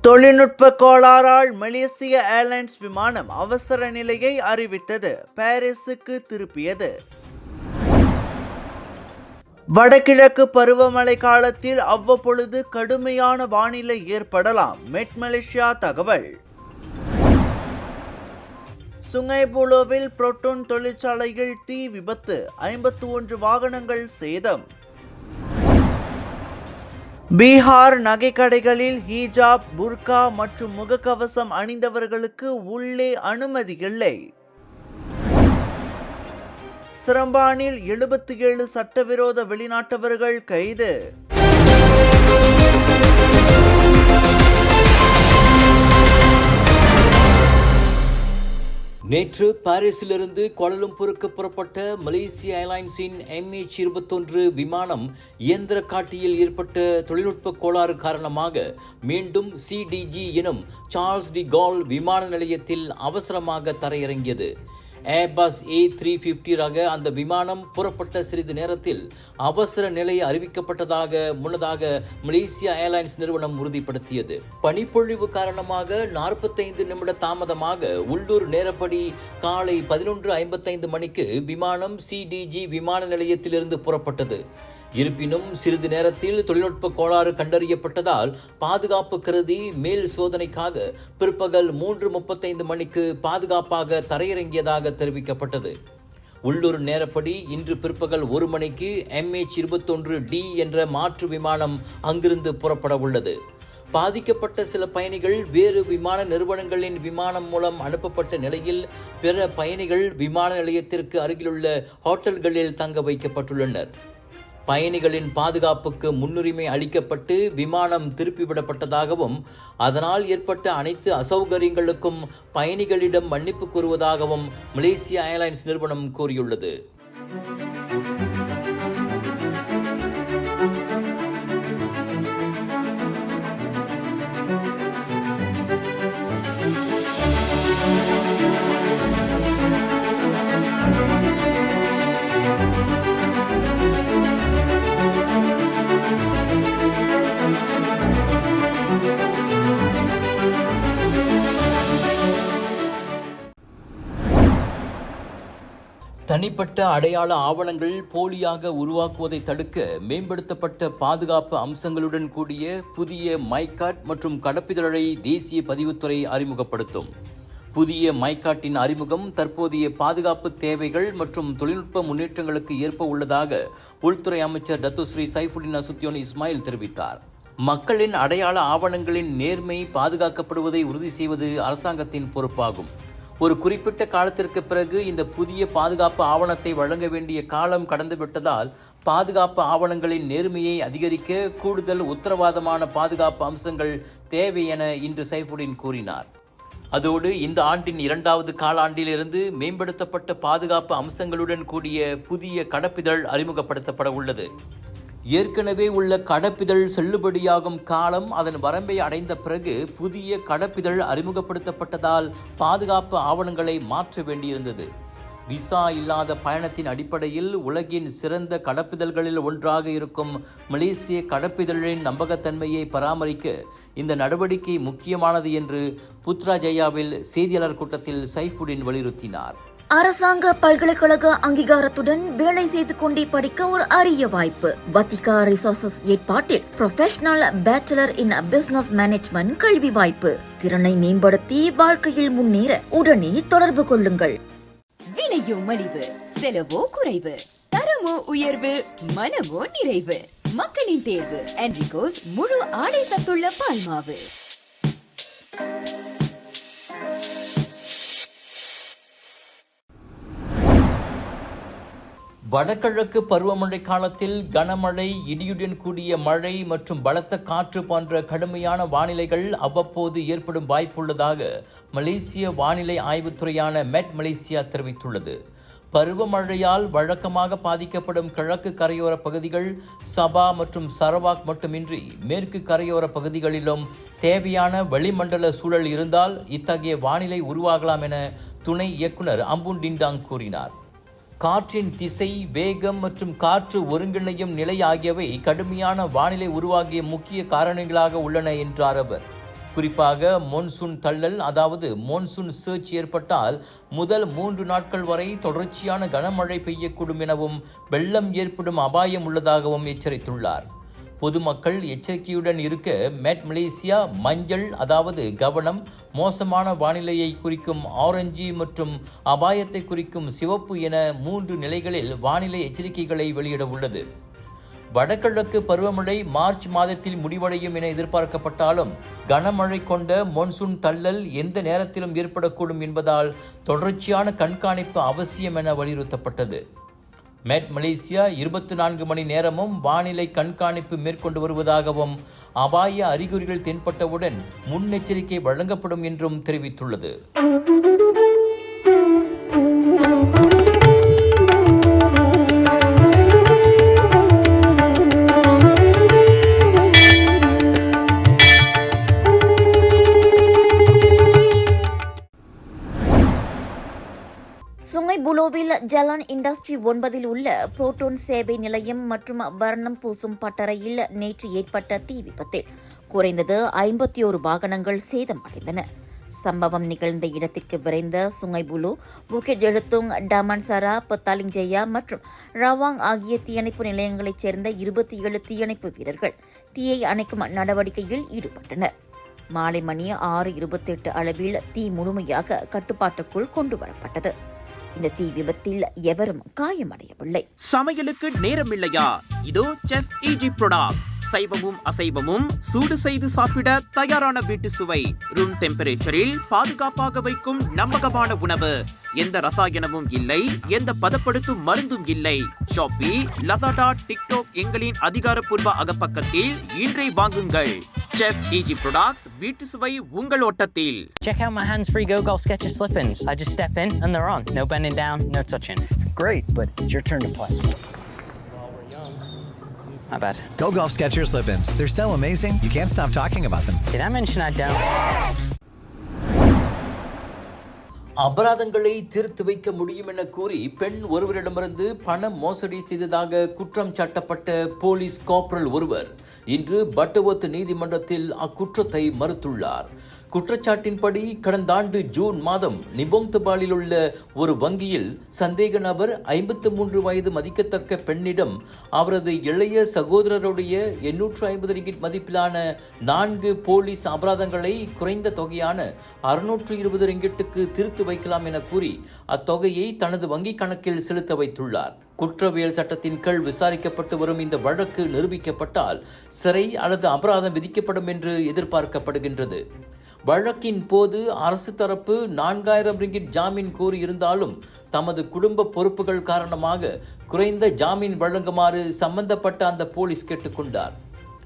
தொழில்நுட்ப கோளாறால் மலேசிய ஏர்லைன்ஸ் விமானம் அவசர நிலையை அறிவித்தது. பாரிஸுக்கு திருப்பியது. வடகிழக்கு பருவமழை காலத்தில் அவ்வப்பொழுது கடுமையான வானிலை ஏற்படலாம். மெட் மலேசியா தகவல். சுங்கைபுலோவில் புரோட்டோன் தொழிற்சாலையில் தீ விபத்து. ஐம்பத்து ஒன்று வாகனங்கள் சேதம். பீகார் நகைக்கடைகளில் ஹிஜாப் புர்கா மற்றும் முகக்கவசம் அணிந்தவர்களுக்கு உள்ளே அனுமதி இல்லை. சிரம்பானில் எழுபத்தி ஏழு சட்டவிரோத வெளிநாட்டவர்கள் கைது. நேற்று பாரிஸிலிருந்து கோலலம்பூருக்கு புறப்பட்ட மலேசிய ஏர்லைன்ஸின் எம்ஏச் இருபத்தொன்று விமானம் இயந்திர காட்டியில் ஏற்பட்ட தொழில்நுட்ப கோளாறு காரணமாக மீண்டும் சிடிஜி எனும் சார்ல்ஸ் டி கால் விமான நிலையத்தில் அவசரமாக தரையிறங்கியது. ஏர்பஸ் ஏ த்ரீ ஃபிஃப்டி ரக அந்த விமானம் புறப்பட்ட சிறிது நேரத்தில் அவசர நிலை அறிவிக்கப்பட்டதாக முன்னதாக மலேசியா ஏர்லைன்ஸ் நிறுவனம் உறுதிப்படுத்தியது. பனிப்பொழிவு காரணமாக நாற்பத்தைந்து நிமிட தாமதமாக உள்ளூர் நேரப்படி காலை பதினொன்று ஐம்பத்தைந்து மணிக்கு விமானம் சிடிஜி விமான நிலையத்திலிருந்து புறப்பட்டது. இருப்பினும் சிறிது நேரத்தில் தொழில்நுட்ப கோளாறு கண்டறியப்பட்டதால் பாதுகாப்பு கருதி மேல் சோதனைக்காக பிற்பகல் மூன்று முப்பத்தைந்து மணிக்கு பாதுகாப்பாக தரையிறங்கியதாக தெரிவிக்கப்பட்டது. உள்ளூர் நேரப்படி இன்று பிற்பகல் ஒரு மணிக்கு எம்ஹெச் இருபத்தொன்று டி என்ற மாற்று விமானம் அங்கிருந்து புறப்பட உள்ளது. பாதிக்கப்பட்ட சில பயணிகள் வேறு விமான நிறுவனங்களின் விமானம் மூலம் அனுப்பப்பட்ட நிலையில் பிற பயணிகள் விமான நிலையத்திற்கு அருகிலுள்ள ஹோட்டல்களில் தங்க வைக்கப்பட்டுள்ளனர். பயணிகளின் பாதுகாப்புக்கு முன்னுரிமை அளிக்கப்பட்டு விமானம் திருப்பிவிடப்பட்டதாகவும் அதனால் ஏற்பட்ட அனைத்து அசௌகரியங்களுக்கும் பயணிகளிடம் மன்னிப்பு கூறுவதாகவும் மலேசியா ஏர்லைன்ஸ் நிறுவனம் கூறியுள்ளது. தனிப்பட்ட அடையாள ஆவணங்கள் போலியாக உருவாக்குவதை தடுக்க மேம்படுத்தப்பட்ட பாதுகாப்பு அம்சங்களுடன் கூடிய புதிய மைகாட் மற்றும் கடப்பிதழை தேசிய பதிவுத்துறை அறிமுகப்படுத்தும். புதிய மைகாட்டின் அறிமுகம் தற்போதைய பாதுகாப்பு தேவைகள் மற்றும் தொழில்நுட்ப முன்னேற்றங்களுக்கு ஏற்ப உள்ளதாக உள்துறை அமைச்சர் டத்துஸ்ரீ சைஃபுடின் அசுத்தியோன் இஸ்மாயில் தெரிவித்தார். மக்களின் அடையாள ஆவணங்களின் நேர்மை பாதுகாக்கப்படுவதை உறுதி செய்வது அரசாங்கத்தின் பொறுப்பாகும். ஒரு குறிப்பிட்ட காலத்திற்கு பிறகு இந்த புதிய பாதுகாப்பு ஆவணத்தை வழங்க வேண்டிய காலம் கடந்துவிட்டதால் பாதுகாப்பு ஆவணங்களின் நேர்மையை அதிகரிக்க கூடுதல் உத்தரவாதமான பாதுகாப்பு அம்சங்கள் தேவை என இன்று சைஃபுடின் கூறினார். அதோடு இந்த ஆண்டின் இரண்டாவது காலாண்டிலிருந்து மேம்படுத்தப்பட்ட பாதுகாப்பு அம்சங்களுடன் கூடிய புதிய கடப்பிதழ் அறிமுகப்படுத்தப்பட உள்ளது. ஏற்கனவே உள்ள கடப்பிதழ் செல்லுபடியாகும் காலம் அதன் வரம்பை அடைந்த பிறகு புதிய கடப்பிதழ் அறிமுகப்படுத்தப்பட்டதால் பாதுகாப்பு ஆவணங்களை மாற்ற வேண்டியிருந்தது. விசா இல்லாத பயணத்தின் அடிப்படையில் உலகின் சிறந்த கடப்பிதழ்களில் ஒன்றாக இருக்கும் மலேசிய கடப்பிதழின் நம்பகத்தன்மையை பராமரிக்க இந்த நடவடிக்கை முக்கியமானது என்று புத்ராஜயாவில் செய்தியாளர் கூட்டத்தில் சைஃபுடின் வலியுறுத்தினார். அரசாங்க பல்கலைக்கழக அங்கீகாரத்துடன் வேலை செய்து கொண்டே படிக்க ஒரு அரிய வாய்ப்பு. வத்திகா ரிசோர்சஸ் ஏற்பாட்டில் professional bachelor in business management கல்வி வாய்ப்பு. திறனை மேம்படுத்தி வாழ்க்கையில் முன்னேற உடனே தொடர்பு கொள்ளுங்கள். விலையோ மலிவு செலவோ குறைவு தரமோ உயர்வு மனமோ நிறைவு. மக்களின் தேர்வு என்ரிகோஸ் முழு ஆடை சத்துள்ள பால்மாவு. வடகிழக்கு பருவமழை காலத்தில் கனமழை இடியுடன் கூடிய மழை மற்றும் பலத்த காற்று போன்ற கடுமையான வானிலைகள் அவ்வப்போது ஏற்படும் வாய்ப்புள்ளதாக மலேசிய வானிலை ஆய்வுத்துறையான மெட் மலேசியா தெரிவித்துள்ளது. பருவமழையால் வழக்கமாக பாதிக்கப்படும் கிழக்கு கரையோர பகுதிகள் சபா மற்றும் சரவாக் மட்டுமின்றி மேற்கு கரையோர பகுதிகளிலும் தேவையான வளிமண்டல சூழல் இருந்தால் இத்தகைய வானிலை உருவாகலாம் என துணை இயக்குனர் அம்புன் டிண்டாங் கூறினார். காற்றின் திசை வேகம் மற்றும் காற்று ஒருங்கிணையும் நிலை ஆகியவை கடுமையான வானிலை உருவாகிய முக்கிய காரணங்களாக உள்ளன என்றார் அவர். குறிப்பாக மோன்சூன் தள்ளல் அதாவது மோன்சூன் சர்ச் ஏற்பட்டால் முதல் மூன்று நாட்கள் வரை தொடர்ச்சியான கனமழை பெய்யக்கூடும் எனவும் வெள்ளம் ஏற்படும் அபாயம் உள்ளதாகவும் எச்சரித்துள்ளார். பொதுமக்கள் எச்சரிக்கையுடன் இருக்க மேட் மலேசியா மஞ்சள் அதாவது கவனம் மோசமான வானிலையை குறிக்கும் ஆரஞ்சு மற்றும் அபாயத்தை குறிக்கும் சிவப்பு என மூன்று நிலைகளில் வானிலை எச்சரிக்கைகளை வெளியிட உள்ளது. வடகிழக்கு பருவமழை மார்ச் மாதத்தில் முடிவடையும் என எதிர்பார்க்கப்பட்டாலும் கனமழை கொண்ட மொன்சூன் தள்ளல் எந்த நேரத்திலும் ஏற்படக்கூடும் என்பதால் தொடர்ச்சியான கண்காணிப்பு அவசியம் என வலியுறுத்தப்பட்டது. மேட் மலேசியா இருபத்தி நான்கு மணி நேரமும் வானிலை கண்காணிப்பு மேற்கொண்டு வருவதாகவும் அபாய அறிகுறிகள் தென்பட்டவுடன் முன்னெச்சரிக்கை வழங்கப்படும் என்றும் தெரிவித்துள்ளது. ஜலான் இண்டஸ்ட்ரி ஒன்பதில் உள்ள புரோட்டோன் சேவை நிலையம் மற்றும் வர்ணம் பூசும் பட்டறையில் நேற்று ஏற்பட்ட தீ விபத்தில் குறைந்தது ஐம்பத்தி ஒரு வாகனங்கள் சேதமடைந்தன. சம்பவம் நிகழ்ந்த இடத்திற்கு விரைந்த சுங்கைபுலு புக்கிட் எழுத்துங் டமன்சரா பத்தாலிஞ்சயா மற்றும் ரவாங் ஆகிய தீயணைப்பு நிலையங்களைச் சேர்ந்த இருபத்தி ஏழு தீயணைப்பு வீரர்கள் தீயை அணைக்கும் நடவடிக்கையில் ஈடுபட்டனர். மாலை மணி ஆறு இருபத்தெட்டு அளவில் தீ முழுமையாக கட்டுப்பாட்டுக்குள் கொண்டு வரப்பட்டது இந்த தீ விபத்தில் எவரும் காயமடையவில்லை. சமையலுக்கு நேரம் இல்லையா இதோ செஃப் ஈஜி ப்ரொடக்ட்ஸ் சைவமும் அசைவமும் சூடு செய்து சாப்பிட தயாரான வீட்டு சுவை ரூம் டெம்பரேச்சரில் பாதுகாப்பாக வைக்கும் நம்பகமான உணவு எந்த ரசாயனமும் இல்லை எந்த பதப்படுத்தும் மருந்தும் இல்லை ஷாப்பி லசாடா டிக்டாக் எங்களின் அதிகாரப்பூர்வ அகப்பக்கத்தில் இன்றை வாங்குங்கள் செஃப் ஈஜி ப்ரொடக்ட்ஸ் வீட்டு சுவை உங்கள் ஓட்டத்தில் Check out my hands-free Go Golf Sketches slip-ins. I just step in and they're on. No bending down, no touching. Great, but it's your turn to play. My bad. Go Golf Skechers slip-ins. They're so amazing, you can't stop talking about them. Did I mention I don't? அபராதங்களை தீர்த்து வைக்க முடியும் என கூறி பெண் ஒருவரிடமிருந்து பண மோசடி செய்ததாக குற்றம் சாட்டப்பட்ட போலீஸ் காப்ரல் ஒருவர் இன்று பட்டவத்து நீதிமன்றத்தில் அக்குற்றத்தை மறுத்துள்ளார் குற்றச்சாட்டின்படி கடந்த ஆண்டு ஜூன் மாதம் நிபோங்தபாலில் உள்ள ஒரு வங்கியில் சந்தேக நபர் ஐம்பத்து மூன்று வயது மதிக்கத்தக்க பெண்ணிடம் அவரது இளைய சகோதரருடைய எண்ணூற்று ஐம்பது ரிங்கிட் மதிப்பிலான நான்கு போலீஸ் அபராதங்களை குறைந்த தொகையான அறுநூற்று இருபது ரிங்கிட்டுக்கு திருத்து வைக்கலாம் என கூறி அத்தொகையை தனது வங்கிக் கணக்கில் செலுத்த வைத்துள்ளார். குற்றவியல் சட்டத்தின் கீழ் விசாரிக்கப்பட்டு வரும் இந்த வழக்கு நிரூபிக்கப்பட்டால் சிறை அல்லது அபராதம் விதிக்கப்படும் என்று எதிர்பார்க்கப்படுகின்றது. வழக்கின் போது அரசு தரப்பு நான்காயிரம் ரிங்கிட் ஜாமீன் கோரியிருந்தாலும் தமது குடும்ப பொறுப்புகள் காரணமாக குறைந்த ஜாமீன் வழங்குமாறு சம்பந்தப்பட்ட அந்த போலீஸ் கேட்டுக்கொண்டார்.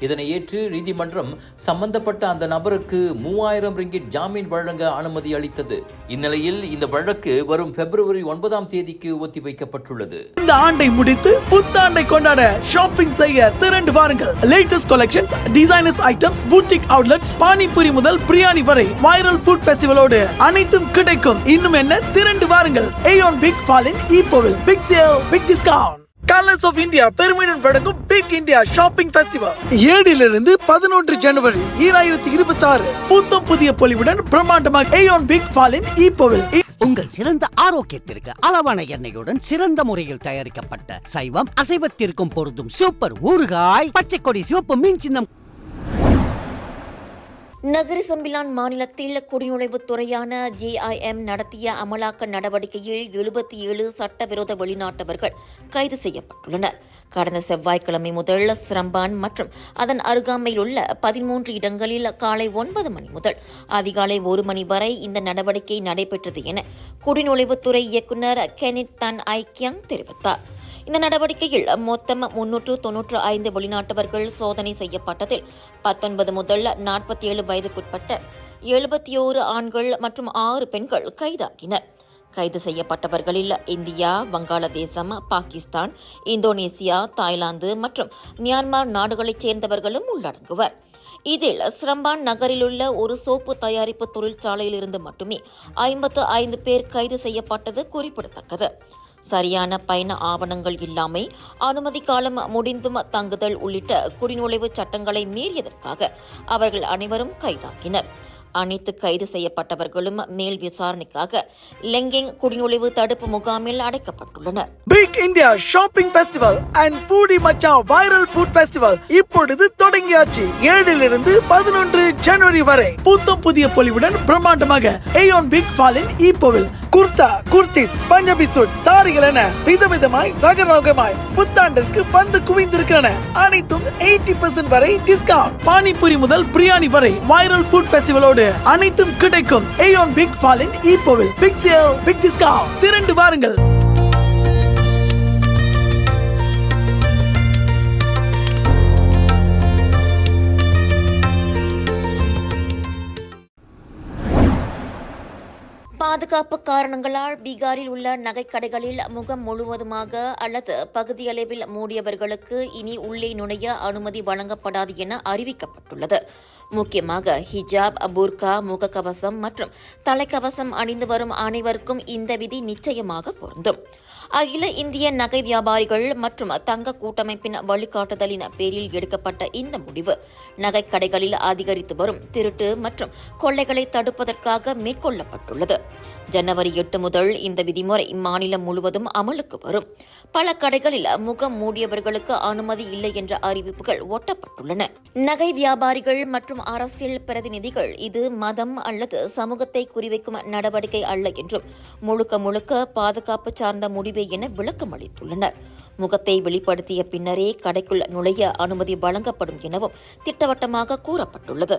இதனை ஏற்று நீதிமன்றம் சம்பந்தப்பட்ட அந்த நபருக்கு மூவாயிரம் ரிங்கிட் ஜாமீன் வழங்க அனுமதி அளித்தது. இந்நிலையில் இந்த வழக்கு வரும் பிப்ரவரி ஒன்பதாம் தேதிக்கு ஒத்திவைக்கப்பட்டுள்ளது. இந்த ஆண்டை முடித்து புத்தாண்டை கொண்டாட ஷாப்பிங் செய்ய திரண்டு வாருங்கள். Latest collections designers items boutique outlets panipuri முதல் பிரியாணி வரை வைரல் ஃபுட் ஃபெஸ்டிவலோடு அனைத்தும் கிடைக்கும். இன்னும் என்ன? திரண்டு வாருங்கள். Aeon big Falim ஈப்போவில் big sale big discount colours of India பெருமையுடன் வழங்கும் பிக் இந்தியா ஷாப்பிங் ஃபெஸ்டிவல் ஏழிலிருந்து பதினொன்று ஜனவரி ஈராயிரத்தி இருபத்தி ஆறு புத்தம் புதிய பொலிவுடன் பிரம்மாண்டமாக ஏயோன் பிக் ஃபாலின் ஈப்போவில் உங்கள் சிறந்த ஆரோக்கியத்திற்கு அளவான எண்ணெயுடன் சிறந்த முறையில் தயாரிக்கப்பட்ட சைவம் அசைவத்திற்கும் பொருந்தும் சூப்பர் ஊறுகாய் பச்சை கொடி சிவப்பு மீன் சின்னம் நகர சம்பிலான் மாநிலத்தில் குடிநுழைவுத் துறையான ஜேஐஎம் நடத்திய அமலாக்க நடவடிக்கையில் எழுபத்தி ஏழு சட்டவிரோத வெளிநாட்டவர்கள் கைது செய்யப்பட்டுள்ளனர். கடந்த செவ்வாய்க்கிழமை முதல் சிரம்பான் மற்றும் அதன் அருகாமையில் உள்ள பதிமூன்று இடங்களில் காலை ஒன்பது மணி முதல் அதிகாலை ஒரு மணி வரை இந்த நடவடிக்கை நடைபெற்றது என குடிநுழைவுத்துறை இயக்குநர் கெனிட் தன் ஐக்கியங் தெரிவித்தார். இந்த நடவடிக்கையில் மொத்தம் முன்னூற்று தொன்னூற்று ஐந்து வெளிநாட்டவர்கள் சோதனை செய்யப்பட்டதில் பத்தொன்பது முதல் நாற்பத்தி ஏழு வயதுக்குட்பட்ட எழுபத்தி ஓரு ஆண்கள் மற்றும் ஆறு பெண்கள் கைதாகினர். கைது செய்யப்பட்டவர்களில் India Vangaladesam Pakistan Indonesia Thailand மற்றும் மியான்மர் நாடுகளைச் சேர்ந்தவர்களும் உள்ளடங்குவர். இதில் ஸ்ரம்பான் நகரிலுள்ள ஒரு சோப்பு தயாரிப்பு தொழிற்சாலையிலிருந்து மட்டுமே ஐம்பத்து ஐந்து பேர் கைது செய்யப்பட்டது குறிப்பிடத்தக்கது. சரியான பயண ஆவணங்கள் இல்லாமை அனுமதி காலம் முடிந்தும் தங்குதல் உள்ளிட்ட குடிநுழைவு சட்டங்களை மீறியதற்காக அவர்கள் அனைவரும் கைதாகினர். அனைத்து கைது செய்யப்பட்டவர்களும் மேல் விசாரணைக்காக லெங்கிங் குடிநுழைவு தடுப்பு முகாமில் அடைக்கப்பட்டுள்ளனர். Big India shopping festival and பூடி மச்சான் வைரல் ஃபுட் ஃபெஸ்டிவல் இப்பொழுது தொடங்கியாச்சு. ஏழிலிருந்து பதினொன்று ஜனவரி வரை. புத்தம் புதிய பொலிவுடன் பிரம்மாண்டமாக ஏயோன் பிக் ஃபாலின் ஈப்போவில் குர்தா குர்த்திஸ் பஞ்சாபி சூட் சாரிகள் என விதவிதமாய் ரக ரகமாய் புத்தாண்டிற்கு பந்து குவிந்திருக்கிறன. அனைத்தும் எயிட்டி பர்சன்ட் வரை டிஸ்கவுண்ட் பானிபூரி முதல் பிரியாணி வரை வைரல் ஃபுட் ஃபெஸ்டிவலோடு அனைத்தும் கிடைக்கும். ஏயோன் பிக் ஃபாலின் ஈப்போவில் பிக் சேல் பிக் டிஸ்கவுண்ட் திரண்டு வாருங்கள். பாதுகாப்பு காரணங்களால் பீகாரில் உள்ள நகைக்கடைகளில் முகம் முழுவதுமாக அல்லது பகுதியளவில் மூடியவர்களுக்கு இனி உள்ளே நுழைய அனுமதி வழங்கப்படாது என அறிவிக்கப்பட்டுள்ளது. முக்கியமாக ஹிஜாப் புர்கா முகக்கவசம் மற்றும் தலைக்கவசம் அணிந்து வரும் அனைவருக்கும் இந்த விதி நிச்சயமாக பொருந்தும். அகில இந்திய நகை வியாபாரிகள் மற்றும் தங்க கூட்டமைப்பின் வழிகாட்டுதலின் பேரில் எடுக்கப்பட்ட இந்த முடிவு. நகைக்கடைகளில் அதிகரித்து வரும் திருட்டு மற்றும் கொள்ளைகளை தடுப்பதற்காக மேற்கொள்ளப்பட்டுள்ளது. ஜனவரி எட்டு முதல் இந்த விதிமுறை மாநிலம் முழுவதும் அமலுக்கு வரும். பல கடைகளில் முகம் மூடியவர்களுக்கு அனுமதி இல்லை என்ற அறிவிப்புகள் ஒட்டப்பட்டுள்ளன. நகை வியாபாரிகள் மற்றும் அரசியல் பிரதிநிதிகள் இது மதம் அல்லது சமூகத்தை குறிவைக்கும் நடவடிக்கை அல்ல என்றும் முழுக்க முழுக்க பாதுகாப்பு சார்ந்த முடிவே என விளக்கம் அளித்துள்ளனர். முகத்தை வெளிப்படுத்திய பின்னரே கடைக்குள் நுழைய அனுமதி வழங்கப்படும் எனவும் திட்டவட்டமாக கூறப்பட்டுள்ளது.